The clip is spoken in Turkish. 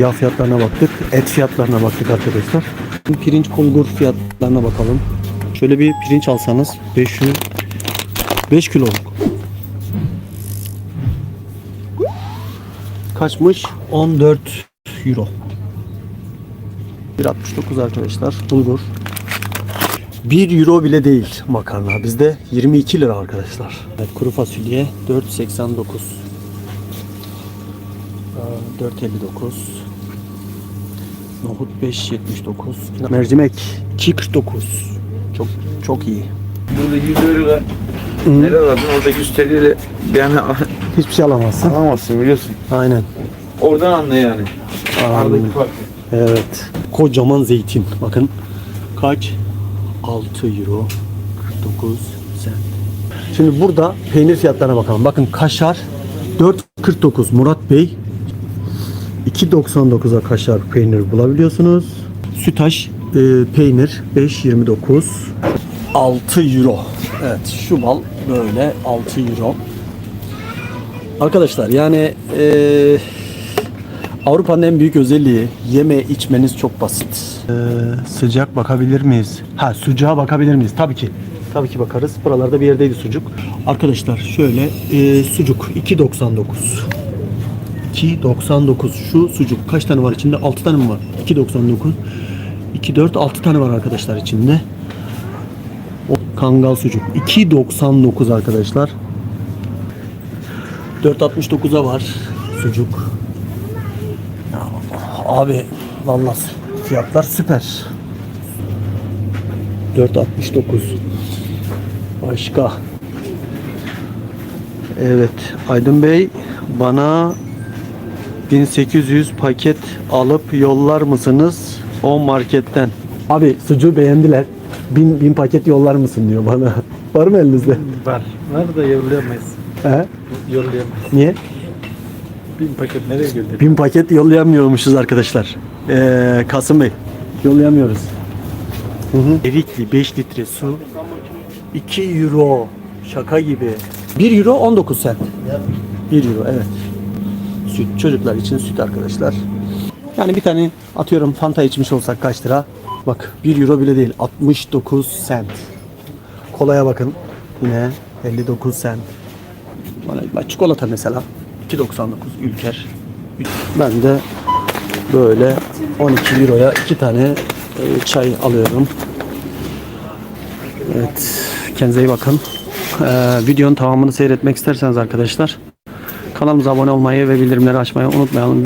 Yağ fiyatlarına baktık. Et fiyatlarına baktık arkadaşlar. Pirinç bulgur fiyatlarına bakalım. Şöyle bir pirinç alsanız 500 5 kiloluk. Kaçmış? 14 euro. 1.69 arkadaşlar. Bulgur. 1 euro bile değil makarna. Bizde 22 lira arkadaşlar. Evet, kuru fasulye 4.89. Aa, 4.59. Nohut 5.79. Mercimek 2.49. Çok çok iyi. Burada 100 euroya neler aladın? Orada 100 TL'yle yani Hiçbir şey alamazsın. alamazsın biliyorsun. Aynen. Oradan anla yani. Aradaki farkı. Evet. Kocaman zeytin. Bakın kaç? 6 euro 49 sen. Şimdi burada peynir fiyatlarına bakalım. Bakın kaşar 4.49 Murat Bey 2.99'a kaşar peynir bulabiliyorsunuz. Sütaş e, peynir 5.29 6 euro. Evet şu bal böyle 6 euro. Arkadaşlar yani e, Avrupa'nın en büyük özelliği yeme içmeniz çok basit. Ee, sıcak bakabilir miyiz? Ha sucuğa bakabilir miyiz? Tabii ki. Tabii ki bakarız. Buralarda bir yerdeydi sucuk. Arkadaşlar şöyle e, sucuk 2.99. 2.99 şu sucuk kaç tane var içinde? 6 tane mi var? 2.99 2 4 6 tane var arkadaşlar içinde. O kangal sucuk 2.99 arkadaşlar. 4.69'a var sucuk. Abi vallahi fiyatlar süper. 4.69. Başka. Evet Aydın Bey bana 1800 paket alıp yollar mısınız o marketten? Abi sucuğu beğendiler. 1000 bin paket yollar mısın diyor bana. Var mı elinizde? Var. Var da yollayamayız. He? Yollayamayız. Niye? Bin paket nereye gönderir? Bin paket yollayamıyormuşuz arkadaşlar. Ee, Kasım Bey yollayamıyoruz. Hı hı. Erikli 5 litre su 2 euro. Şaka gibi. 1 euro 19 cent. 1 euro evet. Süt çocuklar için süt arkadaşlar. Yani bir tane atıyorum Fanta içmiş olsak kaç lira? Bak 1 euro bile değil 69 cent. Kolaya bakın. Yine 59 cent. Bak çikolata mesela 2.99 Ülker. Ben de böyle 12 euroya iki tane e, çay alıyorum. Evet. Kendinize iyi bakın. Ee, videonun tamamını seyretmek isterseniz arkadaşlar kanalımıza abone olmayı ve bildirimleri açmayı unutmayalım.